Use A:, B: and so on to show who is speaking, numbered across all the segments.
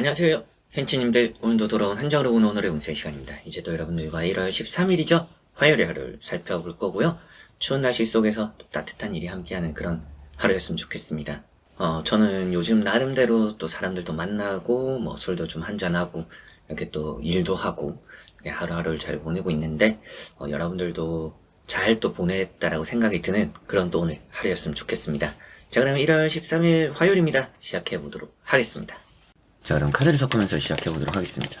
A: 안녕하세요. 헨치님들, 오늘도 돌아온 한장으로 본 오늘의 운세 시간입니다. 이제 또 여러분들과 1월 13일이죠. 화요일의 하루를 살펴볼 거고요. 추운 날씨 속에서 또 따뜻한 일이 함께하는 그런 하루였으면 좋겠습니다. 어, 저는 요즘 나름대로 또 사람들도 만나고, 뭐 술도 좀 한잔하고, 이렇게 또 일도 하고, 하루하루를 잘 보내고 있는데, 어, 여러분들도 잘 또 보냈다라고 생각이 드는 그런 또 오늘 하루였으면 좋겠습니다. 자, 그럼 1월 13일 화요일입니다. 시작해 보도록 하겠습니다. 자, 그럼 카드를 섞으면서 시작해 보도록 하겠습니다.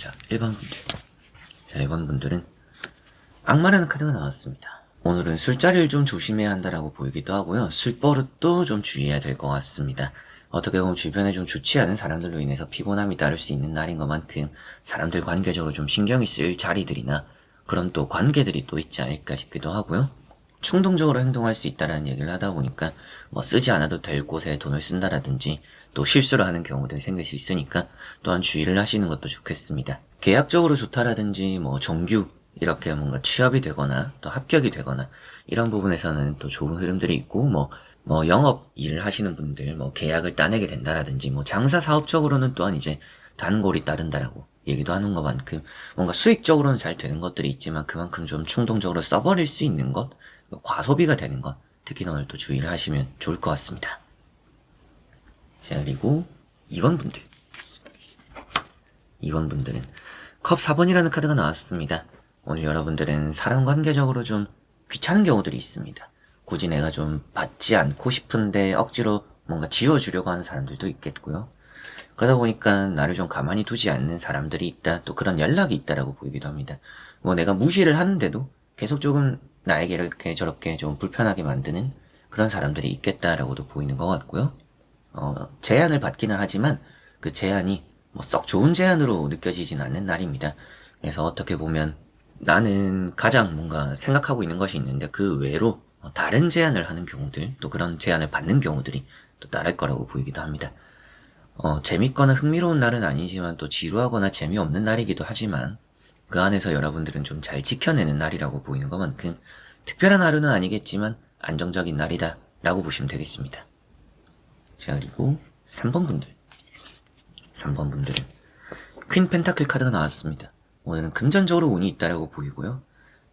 A: 자, 1번 분들. 자, 1번 분들은 악마라는 카드가 나왔습니다. 오늘은 술자리를 좀 조심해야 한다라고 보이기도 하고요. 술버릇도 좀 주의해야 될 것 같습니다. 어떻게 보면 주변에 좀 좋지 않은 사람들로 인해서 피곤함이 따를 수 있는 날인 것만큼 사람들 관계적으로 좀 신경이 쓰일 자리들이나 그런 또 관계들이 또 있지 않을까 싶기도 하고요. 충동적으로 행동할 수 있다라는 얘기를 하다 보니까 뭐 쓰지 않아도 될 곳에 돈을 쓴다라든지 또 실수를 하는 경우들이 생길 수 있으니까 또한 주의를 하시는 것도 좋겠습니다. 계약적으로 좋다라든지 뭐 정규 이렇게 뭔가 취업이 되거나 또 합격이 되거나 이런 부분에서는 또 좋은 흐름들이 있고 뭐, 뭐 영업 일을 하시는 분들 뭐 계약을 따내게 된다라든지 뭐 장사 사업적으로는 또한 이제 단골이 따른다라고 얘기도 하는 것만큼 뭔가 수익적으로는 잘 되는 것들이 있지만 그만큼 좀 충동적으로 써버릴 수 있는 것 과소비가 되는 것 특히나 오늘 또 주의를 하시면 좋을 것 같습니다. 자 그리고 2번 분들 2번 분들은 컵 4번이라는 카드가 나왔습니다. 오늘 여러분들은 사람 관계적으로 좀 귀찮은 경우들이 있습니다. 굳이 내가 좀 받지 않고 싶은데 억지로 뭔가 지워주려고 하는 사람들도 있겠고요. 그러다 보니까 나를 좀 가만히 두지 않는 사람들이 있다. 또 그런 연락이 있다라고 보이기도 합니다. 뭐 내가 무시를 하는데도 계속 조금 나에게 이렇게 저렇게 좀 불편하게 만드는 그런 사람들이 있겠다라고도 보이는 것 같고요. 어, 제안을 받기는 하지만 그 제안이 뭐 썩 좋은 제안으로 느껴지진 않는 날입니다. 그래서 어떻게 보면 나는 가장 뭔가 생각하고 있는 것이 있는데 그 외로 어, 다른 제안을 하는 경우들 또 그런 제안을 받는 경우들이 또 따를 거라고 보이기도 합니다. 어, 재밌거나 흥미로운 날은 아니지만 또 지루하거나 재미없는 날이기도 하지만 그 안에서 여러분들은 좀 잘 지켜내는 날이라고 보이는 것만큼 특별한 하루는 아니겠지만 안정적인 날이다 라고 보시면 되겠습니다. 자 그리고 3번 분들 3번 분들은 퀸 펜타클 카드가 나왔습니다. 오늘은 금전적으로 운이 있다라고 보이고요.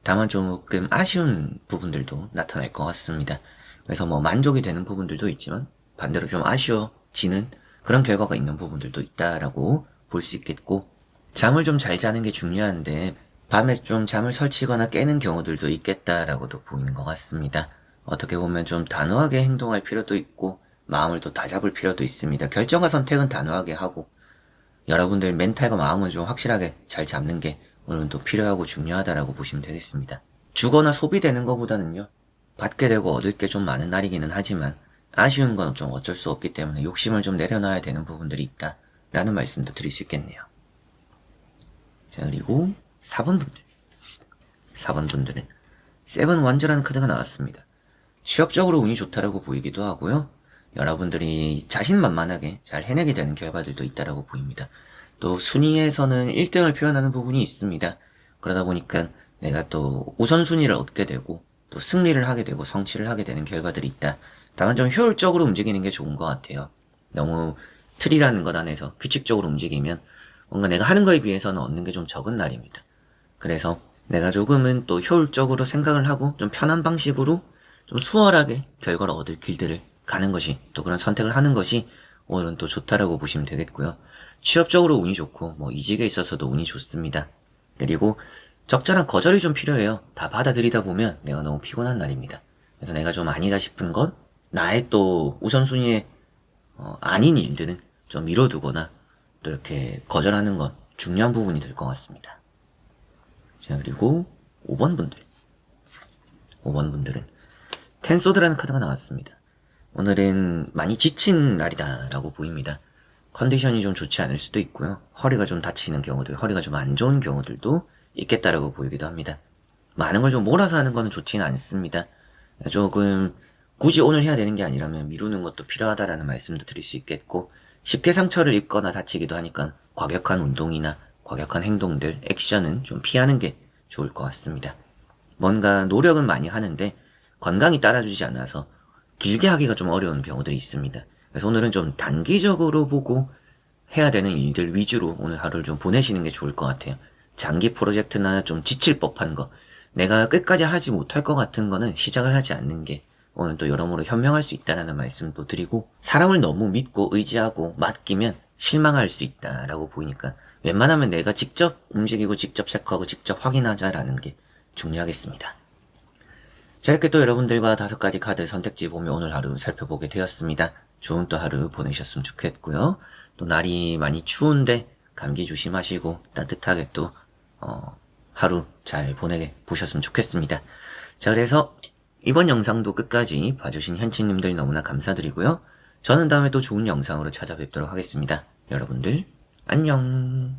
A: 다만 조금 아쉬운 부분들도 나타날 것 같습니다. 그래서 뭐 만족이 되는 부분들도 있지만 반대로 좀 아쉬워지는 그런 결과가 있는 부분들도 있다라고 볼 수 있겠고 잠을 좀 잘 자는 게 중요한데 밤에 좀 잠을 설치거나 깨는 경우들도 있겠다라고도 보이는 것 같습니다. 어떻게 보면 좀 단호하게 행동할 필요도 있고 마음을 또 다잡을 필요도 있습니다. 결정과 선택은 단호하게 하고 여러분들 멘탈과 마음을 좀 확실하게 잘 잡는 게 오늘은 또 필요하고 중요하다라고 보시면 되겠습니다. 주거나 소비되는 것보다는요, 받게 되고 얻을 게 좀 많은 날이기는 하지만 아쉬운 건 좀 어쩔 수 없기 때문에 욕심을 좀 내려놔야 되는 부분들이 있다. 라는 말씀도 드릴 수 있겠네요. 자, 그리고 4번 분들. 4번 분들은 세븐 완전한 카드가 나왔습니다. 취업적으로 운이 좋다라고 보이기도 하고요. 여러분들이 자신만만하게 잘 해내게 되는 결과들도 있다라고 보입니다. 또 순위에서는 1등을 표현하는 부분이 있습니다. 그러다 보니까 내가 또 우선순위를 얻게 되고 또 승리를 하게 되고 성취를 하게 되는 결과들이 있다. 다만 좀 효율적으로 움직이는 게 좋은 것 같아요. 너무 틀이라는 것 안에서 규칙적으로 움직이면 뭔가 내가 하는 거에 비해서는 얻는 게 좀 적은 날입니다. 그래서 내가 조금은 또 효율적으로 생각을 하고 좀 편한 방식으로 좀 수월하게 결과를 얻을 길들을 가는 것이 또 그런 선택을 하는 것이 오늘은 또 좋다라고 보시면 되겠고요. 취업적으로 운이 좋고 뭐 이직에 있어서도 운이 좋습니다. 그리고 적절한 거절이 좀 필요해요. 다 받아들이다 보면 내가 너무 피곤한 날입니다. 그래서 내가 좀 아니다 싶은 건 나의 또 우선순위에 어, 아닌 일들은 좀 미뤄두거나 또 이렇게 거절하는 건 중요한 부분이 될 것 같습니다. 자, 그리고 5번 분들. 5번 분들은 텐소드라는 카드가 나왔습니다. 오늘은 많이 지친 날이다라고 보입니다. 컨디션이 좀 좋지 않을 수도 있고요. 허리가 좀 다치는 경우들, 허리가 좀 안 좋은 경우들도 있겠다라고 보이기도 합니다. 많은 걸 좀 몰아서 하는 건 좋지는 않습니다. 조금 굳이 오늘 해야 되는 게 아니라면 미루는 것도 필요하다라는 말씀도 드릴 수 있겠고 쉽게 상처를 입거나 다치기도 하니까 과격한 운동이나 과격한 행동들, 액션은 좀 피하는 게 좋을 것 같습니다. 뭔가 노력은 많이 하는데 건강이 따라주지 않아서 길게 하기가 좀 어려운 경우들이 있습니다. 그래서 오늘은 좀 단기적으로 보고 해야 되는 일들 위주로 오늘 하루를 좀 보내시는 게 좋을 것 같아요. 장기 프로젝트나 좀 지칠 법한 거, 내가 끝까지 하지 못할 것 같은 거는 시작을 하지 않는 게 오늘 또 여러모로 현명할 수 있다는 말씀도 드리고 사람을 너무 믿고 의지하고 맡기면 실망할 수 있다라고 보이니까 웬만하면 내가 직접 움직이고 직접 체크하고 직접 확인하자라는 게 중요하겠습니다. 자 이렇게 또 여러분들과 다섯 가지 카드 선택지 보며 오늘 하루 살펴보게 되었습니다. 좋은 또 하루 보내셨으면 좋겠고요. 또 날이 많이 추운데 감기 조심하시고 따뜻하게 또 어, 하루 잘 보내게 보셨으면 좋겠습니다. 자 그래서 이번 영상도 끝까지 봐주신 현치님들 너무나 감사드리고요. 저는 다음에 또 좋은 영상으로 찾아뵙도록 하겠습니다. 여러분들 안녕.